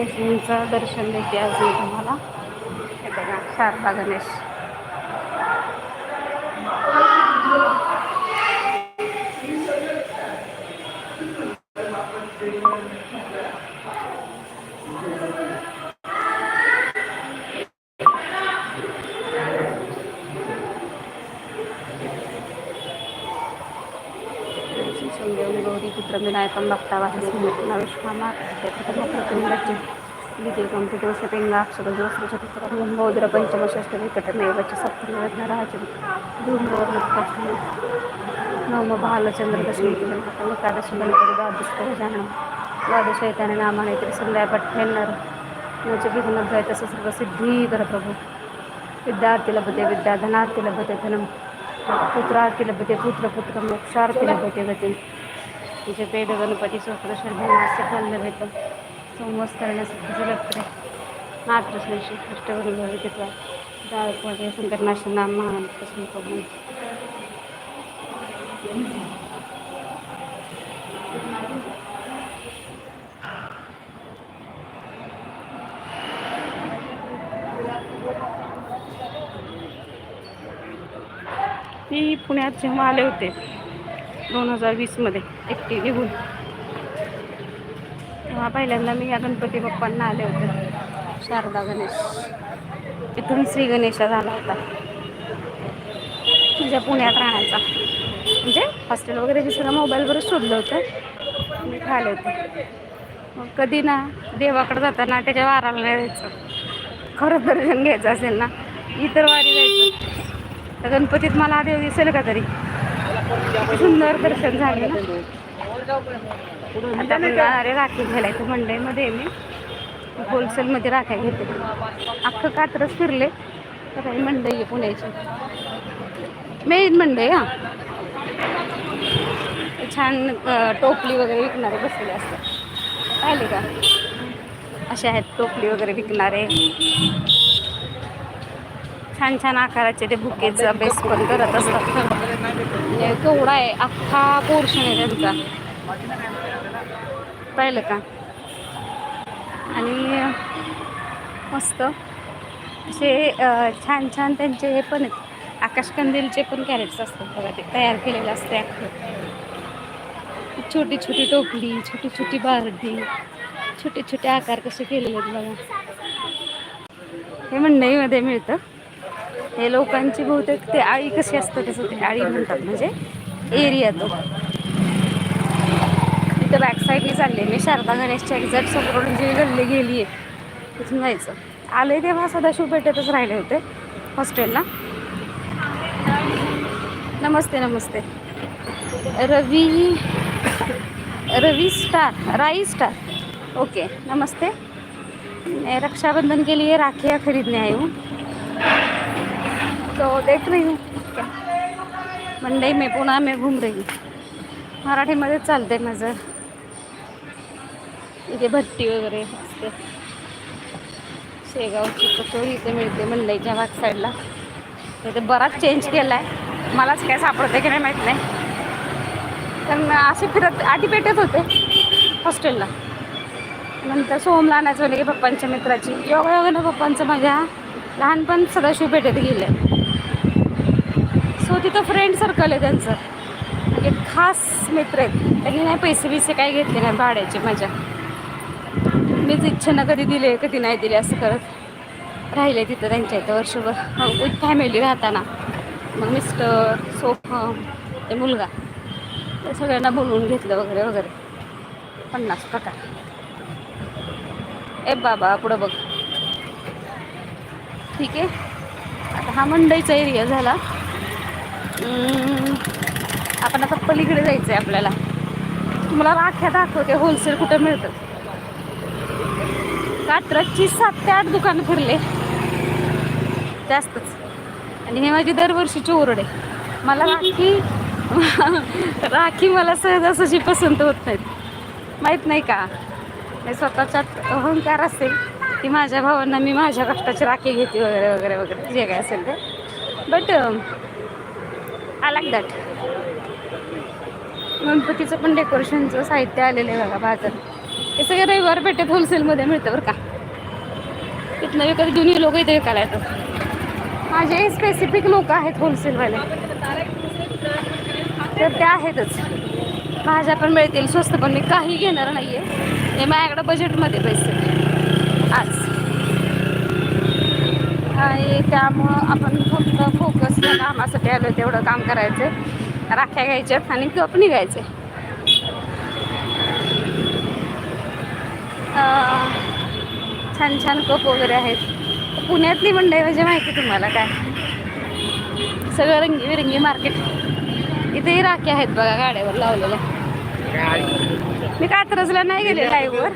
गणेशजींचं दर्शन देते आज मी तुम्हाला हे बघा शारदा गणेश. शिवदेव गौरी पुत्रविनायकं भक्तावाहस्मृतनाविष्कामात् विजयकं पितोषपिङ्गाक्षरजोस्रचतुत्रं मोद्रपञ्चमषष्टविकटमेव च सप्तमरत्नराजं धूम्रोर्मुक्तस्थं नवम बालचन्द्रदशमी एकादशी गणपतिद्वादशगजाननं द्वादशैतानि नामानि त्रिसन्ध्यापठ्यन्नर च म्हणजे विघ्नभय तस्य सर्वसिद्धीकर प्रभु. विद्यार्थी लभते विद्याधनार्थी लभते धनं पुत्रार्थी लभते पुत्रपुत्र मोक्षार्थी लभते गती तिचे पेड गणपती सोत्र शर्भमास्य फलभेत संवत्सरण सिद्धजलत्रे मात्र श्री श्री घेतला दायकमध्ये संकटनाशन नाम महान करून. मी पुण्यात जेव्हा आले होते दोन हजार वीसमध्ये एकटी निघून. तेव्हा पहिल्यांदा मी या गणपती बाप्पांना आले होते. शारदा गणेश. तिथून श्री गणेशा झाला होता. तुझ्या पुण्यात राहण्याचा. म्हणजे हॉस्टेल वगैरे मी सगळं मोबाईलवरच शोधलं होतं. मी खाले होते. मग कधी ना देवाकडे जाताना त्याच्या वाराला नाही जायचं. खरं दर्शन घ्यायचं असेल ना. इतर वारी जायचं. तर गणपतीत मला देव दिसेल का तरी? सुंदर दर्शन झाले ना. आता आपण जाणारे राखी घालायचं मंडईमध्ये मी. होलसेलमध्ये राख्या घेते. अख्खं कात्रच फिरले. तर काही मंडई आहे पुण्याची. मेन मंडई हां. छान टोपली वगैरे विकणारे बसलेले असतात. पाहिले का? असे आहेत टोपली वगैरे विकणारे. छान छान आकाराचे ते बुकेचा बेस पण करत असतात. केवढा आहे? अख्खा पोर्शन आहे त्यांचा. पाहिलं का? आणि मस्त. असे छान छान त्यांचे हे पण आहेत. आकाशकंदीलचे पण कॅरेट्स असतात बघा ते तयार केलेले असते अख्खं. छोटी छोटी टोपली छोटी छोटी बारडी छोटे छोटे आकार कसे केलेले आहेत बघा. हे मंडईमध्ये मिळतं. हे लोकांची बहुतेक ते आळी कशी असतं तसं ते आळी म्हणतात म्हणजे एरिया तो. तिथं बॅक साईडली चालले मी शारदा गणेशच्या एक्झॅक्ट समोरून जी गल्ली गेली आहे तिथून जायचं. आले तेव्हा सदाशिव पेठेतच राहिले होते हॉस्टेलला. नमस्ते नमस्ते. Ravi Ravi star Rai star okay नमस्ते. रक्षाबंधन के लिए राखियाँ खरीदने आई हूँ. तो देख रही हूँ। क्या मंडई में पुणे में घूम रही हूँ। मराठीमध्येच चालते माझं इथे भट्टी वगैरे असते। शेगावची कचोरी इथे मिळते मंडईच्या बाग साईडला इथे बराच चेंज केला आहे मलाच काय सापडते की नाही माहीत नाही. कारण असे फिरत आधी पेटत होते हॉस्टेलला नंतर सोमला आणायचं म्हणजे की पप्पांच्या मित्राची. योगा योगानं पप्पांचं माझ्या लहानपण सदाशिव पेठेत गेले सो तिथं फ्रेंड सर्कल आहे त्यांचं. म्हणजे खास मित्र आहेत. त्यांनी नाही पैसे बिसे काही घेतले नाही भाड्याचे माझ्या. मीच इच्छेनं कधी दिले कधी नाही दिले असं करत राहिले तिथं त्यांच्या इथं वर्षभर. विथ फॅमिली राहताना. मग मिस्टर सोफम ते मुलगा. ते सगळ्यांना बोलवून घेतलं वगैरे वगैरे. पन्नास प्रकार. ए बाबा पुढं बघ. ठीक आहे? आता हा मंडईचा एरिया झाला. आपण आता पलीकडे जायचं आहे आपल्याला. तुम्हाला राख्या दाखवते होलसेल कुठं मिळतं. कात्रची सात ते आठ दुकानं फिरले जास्तच. आणि हे माझी दरवर्षीची ओरड आहे. मला राखी राखी मला सहजासहजी पसंत होत नाहीत. माहीत नाही का? हे स्वतःच्यात अहंकार असेल की माझ्या भावांना मी माझ्या कष्टाची राखी घेते वगैरे वगैरे वगैरे. जे काय असेल ते. But I like that. गणपतीचं पण डेकोरेशनचं साहित्य आलेलं आहे बघा बाजार हे सगळे रविवार पेठेत होलसेलमध्ये मिळतं बरं का. तिथनं विकत घेऊन हे लोक इथे विकायला येतात. माझे स्पेसिफिक लोक आहेत होलसेलवाले तर ते आहेतच. भाज्या पण मिळतील स्वस्त पण मी काही घेणार नाही आहे हे माझ्याकडं बजेटमध्ये पैसे. आज. आणि त्यामुळं आपण फक्त फोकस कामासाठी आलो तेवढं काम करायचं. राख्या घ्यायच्या आणि कप निघायचे. छान छान कप वगैरे आहेत. पुण्यातली मंडई म्हणजे माहिती तुम्हाला काय? सगळं रंगीबिरंगी मार्केट. इथेही राख्या आहेत बघा गाड्यावर लावलेल्या. मी कात्रजला नाही गेले लाईव्हवर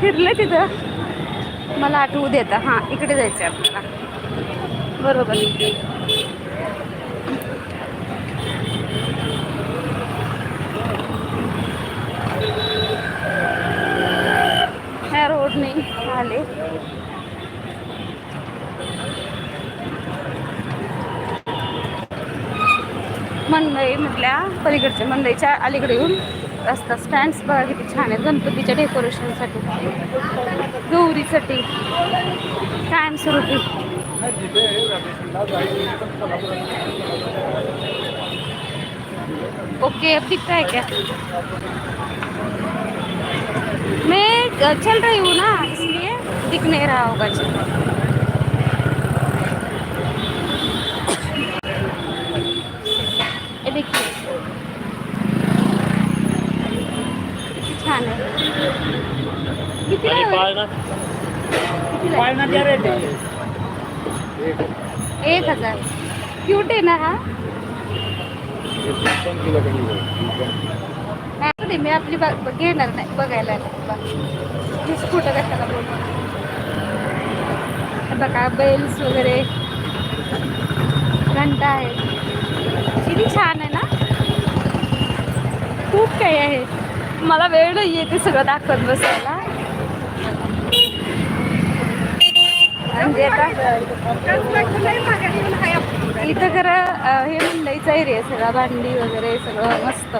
फिरले तिथं. मला आठवू देता हां इकडे जायचं आहे आपल्याला. बरोबर. ह्या रोडने आले. मंडई म्हटल्या पलीकडच्या मंडईच्या अलीकडे येऊन रस्ता स्टँड्स बघा किती छान आहेत गणपतीच्या डेकोरेशनसाठी गौरीसाठी. कायमस्वरूपी. ओके, अब दिखता है क्या? मैं, चल रही हूँ ना, इसलिए दिख नहीं रहा होगा जी एक हजार. क्यूट आहे ना हा? नाही मी आपली घेणार नाही बघायला मीच कुठं कशाला बोलतो बघा बेल्स वगैरे. घंटा आहे. किती छान आहे ना? खूप काही आहे. मला वेळ नाही येते सगळं दाखवत बसायला. म्हणजे आता इथं खरं हे मुंबईचा एरिया आहे सगळा भांडी वगैरे सगळं मस्त.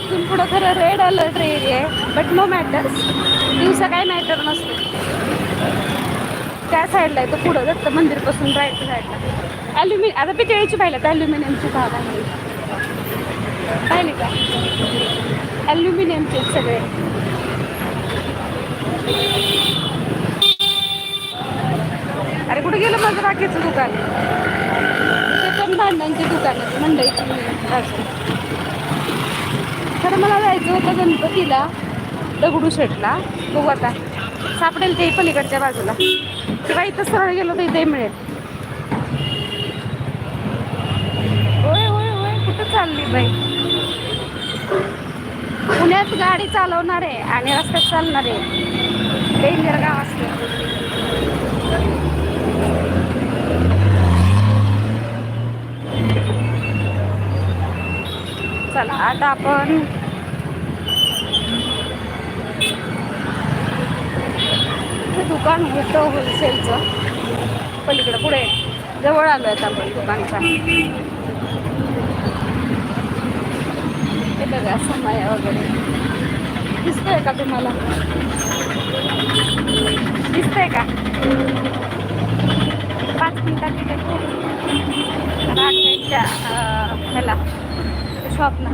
इथून पुढं खरं रेड अलर्ट एरिया आहे बट नो मॅटर्स दिवसा काय मॅटर नसतो. त्या साईडला आहे तो पुढं दत्त मंदिरपासून राईट साईडला ॲल्युमिन आता पितळेची पाहिलं तर ॲल्युमिनियमची भाग आहे. पाहिली का? ॲल्युमिनियमचे सगळे. अरे कुठे गेलं माझं राखेचं दुकान? ते पण भांड्यांची दुकान आहे मंडईची खरं मला जायचं होतं गणपतीला दगडूशेठला बघू आता. सापडेल ते पलीकडच्या बाजूला. किंवा इथं सरळ गेलो तर इथे मिळेल. होय होय होय. कुठं चालली बाई? पुण्यात गाडी चालवणार आहे आणि रस्त्यात चालणार आहे. डेंजर गाव असते. चला आता आपण दुकान होतं होलसेलचं. पलीकडं पुढे जवळ आलो आहेत आपण दुकानचा हे बघा समाया वगैरे. दिसतोय का तुम्हाला? दिसतंय का? पाच मिनिटात तिथे राखेच्या ह्याला शॉपला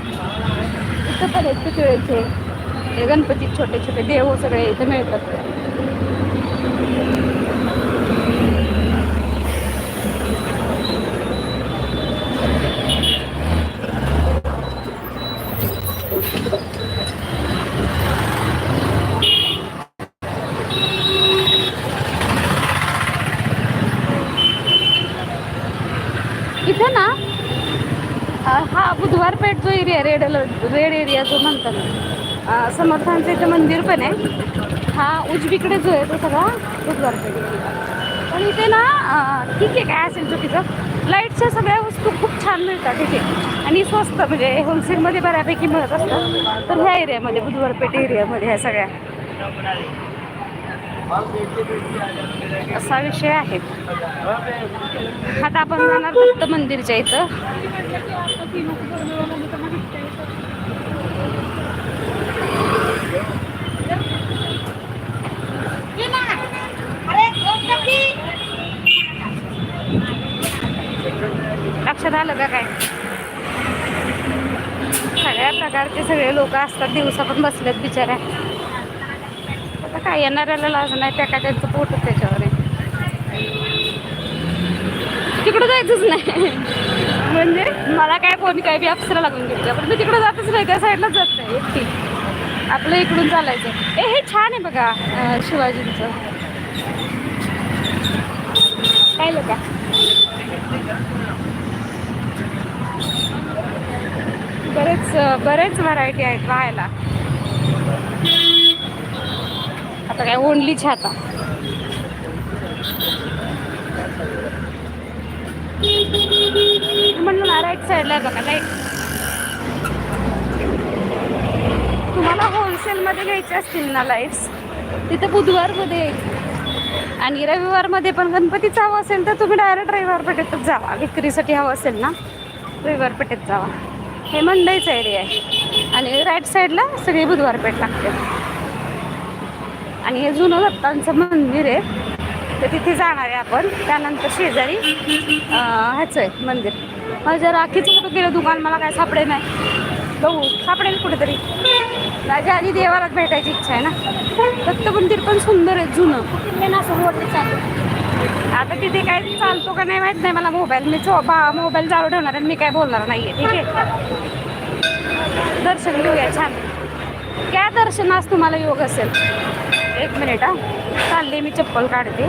तिथं पण आहेत पितळेचे गणपती छोटे छोटे देव सगळे इथे मिळतात. इथं ना हा बुधवार पेठ जो area red alert red area जो म्हणतात समर्थांचं इथं मंदिर पण आहे. हा उजवीकडे जो आहे तो सगळा बुधवार पण इथे ना ठीक आहे काय असेल चुकीचं. लाईटच्या सगळ्या वस्तू खूप छान मिळतात ठीक आहे. आणि स्वस्त म्हणजे होलसेलमध्ये बऱ्यापैकी मिळत असतात तर ह्या एरियामध्ये बुधवारपेठ एरियामध्ये ह्या सगळ्या. असा विषय आहे. आता आपण जाणार दत्त मंदिरच्या इथं. स्वच्छ आलं का काय? सगळ्या प्रकारचे सगळे लोक असतात दिवसा पण बसलेत बिचाऱ्या आता काय येणाऱ्याला लाज नाही त्या काय त्यांचं पोट त्याच्यावर. आहे तिकडं जायचंच नाही. म्हणजे मला काय कोणी काय बी अप्सरा लागून गेली पण मी तिकडं जातच नाही त्या साईडलाच जात नाही एकटी. आपलं इकडून चालायचं. ए हे छान आहे बघा शिवाजींचं. काय का? बरेच बरेच व्हरायटी आहेत राहायला. आता काय ओनली छाता म्हणलं ना राईट साईडला बघा लाइट तुम्हाला होलसेलमध्ये घ्यायचे असतील ना लाईट्स तिथं बुधवारमध्ये. आणि रविवारमध्ये पण गणपतीच हवं असेल तर तुम्ही डायरेक्ट रविवार पेठेतच जावा. विक्रीसाठी हवं असेल ना रविवार पेठेत जावा. हे मंडईचं एरिया आहे. आणि राईट साईडला सगळी बुधवार पेठ लागते. आणि हे जुनं दत्तांचं मंदिर आहे. तर तिथे जाणार आहे आपण. त्यानंतर शेजारी ह्याचं आहे मंदिर. माझ्या राखीचं कुठं गेलं दुकान मला काय सापडे नाही. बघू सापडेल कुठेतरी. माझ्या आधी देवालाच भेटायची इच्छा आहे ना. दत्त मंदिर पण सुंदर आहे जुनं. असं आता तिथे काय चालतो का नाही माहीत नाही मला मोबाईल. मी मोबाईल चालू ठेवणार आणि मी काय बोलणार नाही आहे ठीक आहे? दर्शन घेऊया छान. काय दर्शनास तुम्हाला योग असेल? एक मिनिट हा. चालले मी चप्पल काढते.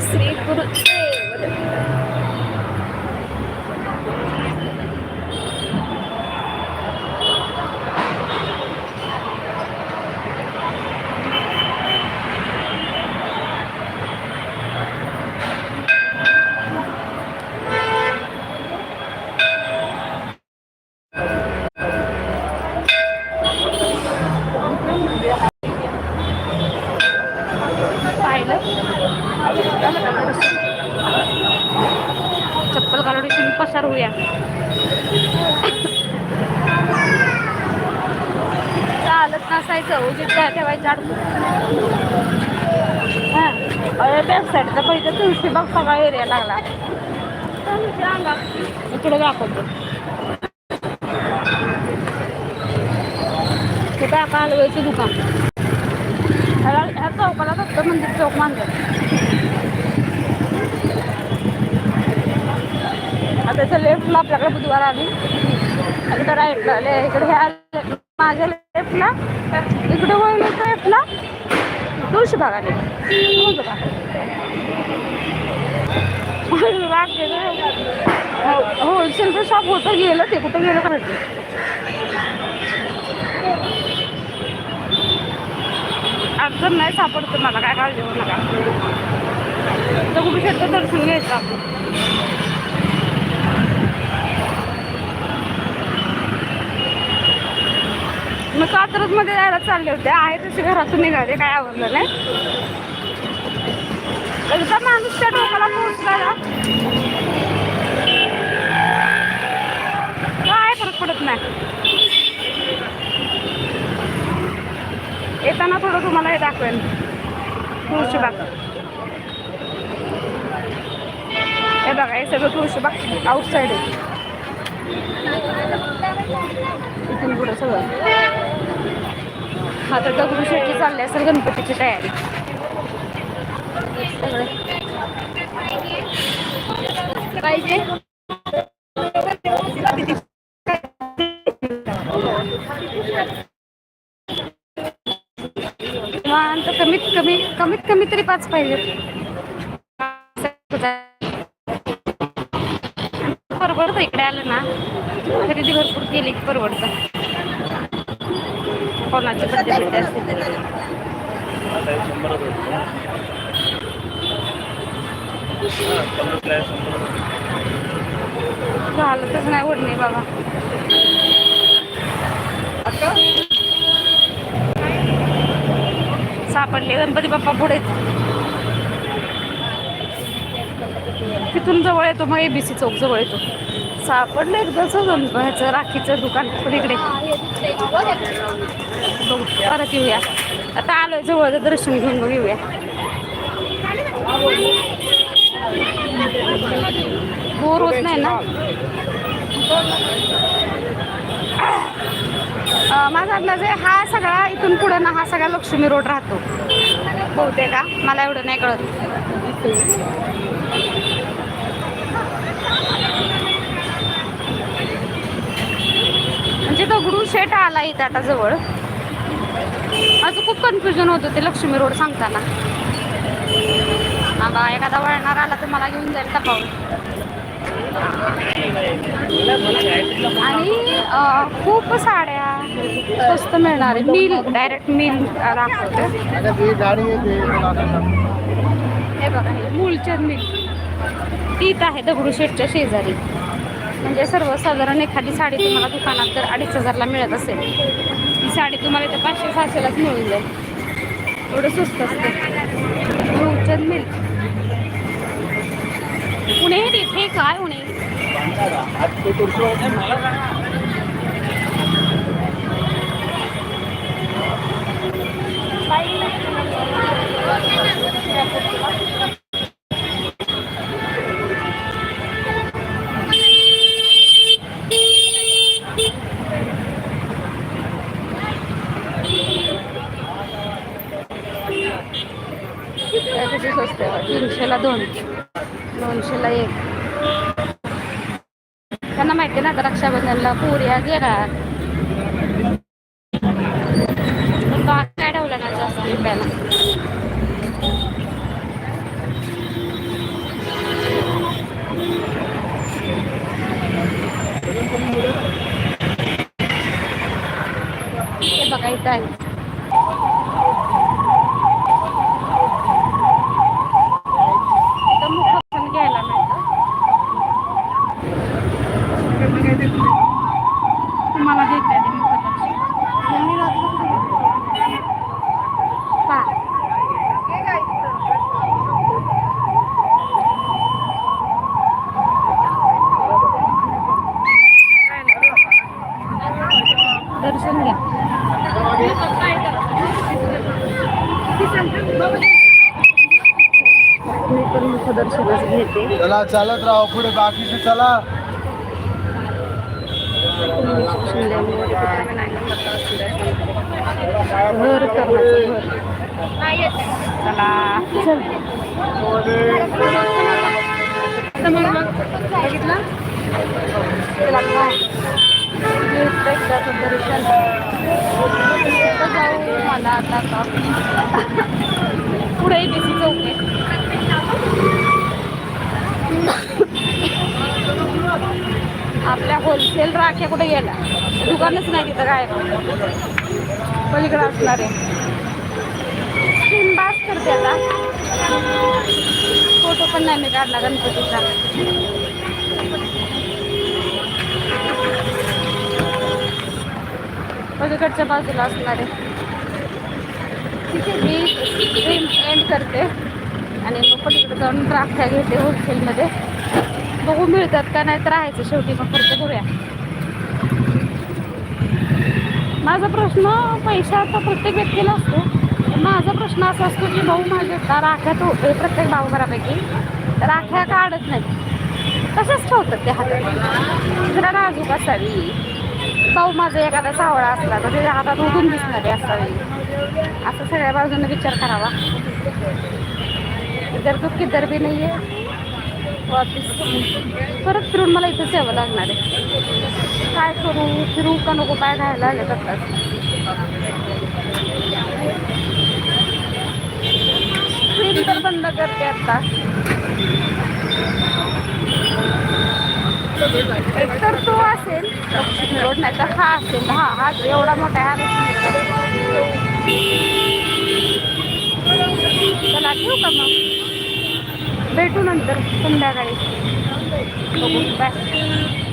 श्री गुरुदेव पाहिलं चप्पल घालून इथून पसार होऊया चालत नसायचं उजीत काय ठेवायचं अडकून हां अरे बॅक साईडचा पहिलं तुळशी बाग सगळा एरिया लागला इकडे दाखवतो. ते काय हलवायचं दुकान. ह्याला ह्या चौकाला दत्त मंदिर चौक मानलं आता त्याच्या लेफ्टला आपल्याकडे बुधवार आली. इकडे राईटला ले इकडे ह्या माझ्या लेफ्टला इकडे वळलं लेफ्टला तुळशी बाग आली. तुळशी बाग. हो होलसेलचं शॉप होतं गेलं ते कुठं गेलं का माहिती. अडचण नाही सापडतं मला काय काळजी होऊ नका. दगडूशेठचं दर्शन घ्यायचं आपण. मग कात्रजमध्ये जायला चालले होते. आहे तसे घरातून निघाले काय आवडलं नाही. एकदा माणूस त्या टोकाला पोहोचला ना काय फरक पडत नाही. येताना थोडं तुम्हाला हे दाखवेन. तुळशीबाग हे बघा हे सगळं तुळशीबाग आउटसाईड आहे. इथून पुढं सगळं. आता दगडूशेठी चालली असेल गणपतीची तयारी. सगळे. पाहिजे? कमीत कमी तरी पाच पाहिजेत परवडतं इकडे आलं ना खरेदी भरपूर केली की परवडतं. कोणाची बिड्डे असतील तर. नाही ओढणे बाबा. सापडले. गणपती बाप्पा पुढे. तिथून जवळ येतो मग एबीसी चौक जवळ येतो. सापडलं एकदाच ह्याचं राखीचं दुकान पलीकडे बघू परत येऊया. आता आलोय जवळ दर्शन घेऊन मग येऊया. बोर होत नाही ना? माझा अंदाज आहे हा सगळा इथून पुढे ना हा सगळा लक्ष्मी रोड राहतो. बहुतेक का मला एवढं नाही कळत. म्हणजे दगडू शेट आला इथं आता जवळ. माझं खूप कन्फ्युजन होतं ते लक्ष्मी रोड सांगताना. आता एखादा वळणार आला तर मला घेऊन जाईल तपावून आणि खूप साड्या स्वस्त मिळणार. मिल डायरेक्ट मिल दाखवते. हे बघा हे मूळचंद मिल. तीत आहे दगडूशेठच्या शेजारी. म्हणजे सर्वसाधारण एखादी साडी तुम्हाला दुकानात तर अडीच हजारला मिळत असेल. ती साडी तुम्हाला इथं पाचशे सहाशेलाच मिळून जाईल. एवढं स्वस्त असतं. मूळचंद मिल. पुणे तिथे काय पुणे. स्वस्त तीनशेला दोन. दोनशेला एक. सगळ्यांना माहिती ना आता रक्षाबंधनला पुऱ्या गेला पण भात काय ठेवलं ना जास्त रुपयाला हे बघा इथं आहे इथं मुखपण घ्यायला मिळतं तुम्हाला घेता येते दर्शन घ्या मी पण मुखदर्शनच घेते चला चालत राहा पुढे बाकीचे चला घर करण्याचं घर चला चल बघितलं चला काय घेतलं एकदाचं दर्शन कुठं जाऊ मला आता घर पुढे बेसी चौक आहे आपल्या होलसेल राख्या कुठे गेला दुकानच नाही तिथं काय? पलीकडे असणार आहे. स्क्रीन बास करते आता. फोटो पण नाही मी काढला गणपतीचा. पलीकडच्या बाजूला असणार आहे. ठीक आहे मी एंड करते. आणि मग पलीकडे जाऊन राख्या घेते होलसेलमध्ये बघू मिळतात का नाही तर राहायचं. शेवटी मग खर्च करूया. माझा प्रश्न पैशाचा प्रत्येक व्यक्तीला असतो. माझा प्रश्न असा असतो की भाऊ माझे राख्या तो प्रत्येक भाऊभरापैकी राख्या काढत नाही तसंच ठेवतात ते हातात. जरा नाजूक असावी. भाऊ माझा एखादा सावळा असला तर त्याच्या हातात उठून दिसणारी असावी. असं सगळ्या बाजूने विचार करावा. इधर तो किधर भी नाही आहे वापस परत फिरून मला इथंच यावं लागणार आहे. काय करू? फिरू का नको? काय राहायला आले करतात स्क्रीन तर बंद करते आता. एक तर तो असेल रोड नाही तर हा असेल. हा हा एवढा मोठा आहे. हा चला ठेवू का मग? भेटू नंतर संध्याकाळी. बघू. बाय